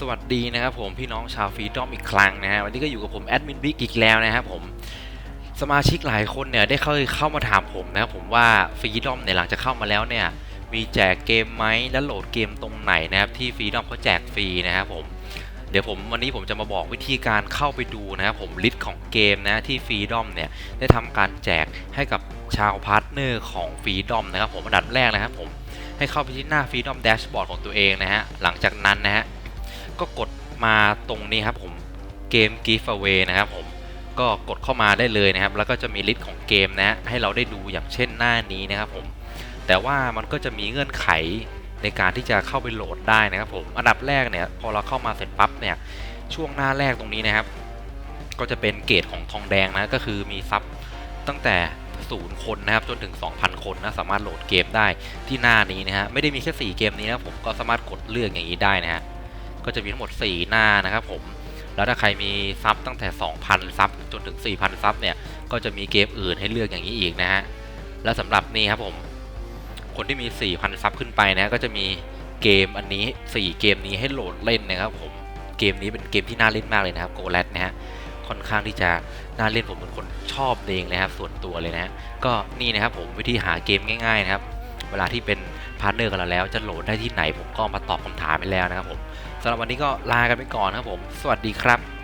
สวัสดีนะครับผมพี่น้องชาวฟรีดอมอีกครั้งนะฮะวันนี้ก็อยู่กับผมแอดมินบิ๊กอีกแล้วนะครับผมสมาชิกหลายคนเนี่ยได้เข้าเข้ามาถามผมนะครับผมว่าฟรีดอมเนี่ยหลังจากเข้ามาแล้วเนี่ยมีแจกเกมไหมและโหลดเกมตรงไหนนะครับที่ฟรีดอมเขาแจกฟรีนะครับผมเดี๋ยวผมวันนี้ผมจะมาบอกวิธีการเข้าไปดูนะครับผมลิสต์ของเกมนะที่ฟรีดอมเนี่ยได้ทำการแจกให้กับชาวพาร์ทเนอร์ของฟรีดอมนะครับผมอันดับแรกนะครับผมให้เข้าไปที่หน้าฟรีดอมแดชบอร์ดของตัวเองนะฮะหลังจากนั้นนะฮะ ก็กดมาตรงนี้ครับผมเกม giveaway นะครับผมก็กดเข้ามาได้เลยนะครับ แล้วก็จะมีลิสต์ของเกมนะให้เราได้ดูอย่างเช่นหน้านี้นะครับผมแต่ว่ามันก็จะมีเงื่อนไขในการที่จะเข้าไปโหลดได้นะครับผมอันดับแรกเนี่ยพอเราเข้ามาเสร็จปั๊บเนี่ยช่วงหน้าแรกตรงนี้นะครับ ก็จะเป็นเกรดของทองแดงนะก็คือมีซับตั้งแต่ศูนย์คนนะครับจนถึง 2,000 คนนะสามารถโหลดเกมได้ที่หน้านี้นะฮะไม่ได้มีแค่4เกมนี้นะผมก็สามารถกดเลือกอย่างนี้ได้นะฮะ ก็จะมีทั้งหมด 4 หน้านะครับผม แล้วถ้าใครมีซับตั้งแต่ 2,000 ซับจนถึง 4,000 ซับเนี่ย ก็จะมีเกมอื่นให้เลือกอย่างนี้อีกนะฮะ และสำหรับนี่ครับผม คนที่มี 4,000 ซับขึ้นไปนะก็จะมีเกมอันนี้ 4 เกมนี้ให้โหลดเล่นนะครับผม เกมนี้เป็นเกมที่น่าเล่นมากเลยนะครับโกล d นะฮะค่อนข้างที่จะน่าเล่นผมเป็นคนชอบเองนะครับส่วนตัวเลยนะก็นี่นะครับผมวิธีหาเกมง่ายๆนะครับ เวลาที่เป็นพาร์ทเนอร์กันแล้วจะโหลดได้ที่ไหนผมก็มาตอบคำถามไปแล้วนะครับผม สำหรับวันนี้ก็ลากันไปก่อนนะครับผม สวัสดีครับ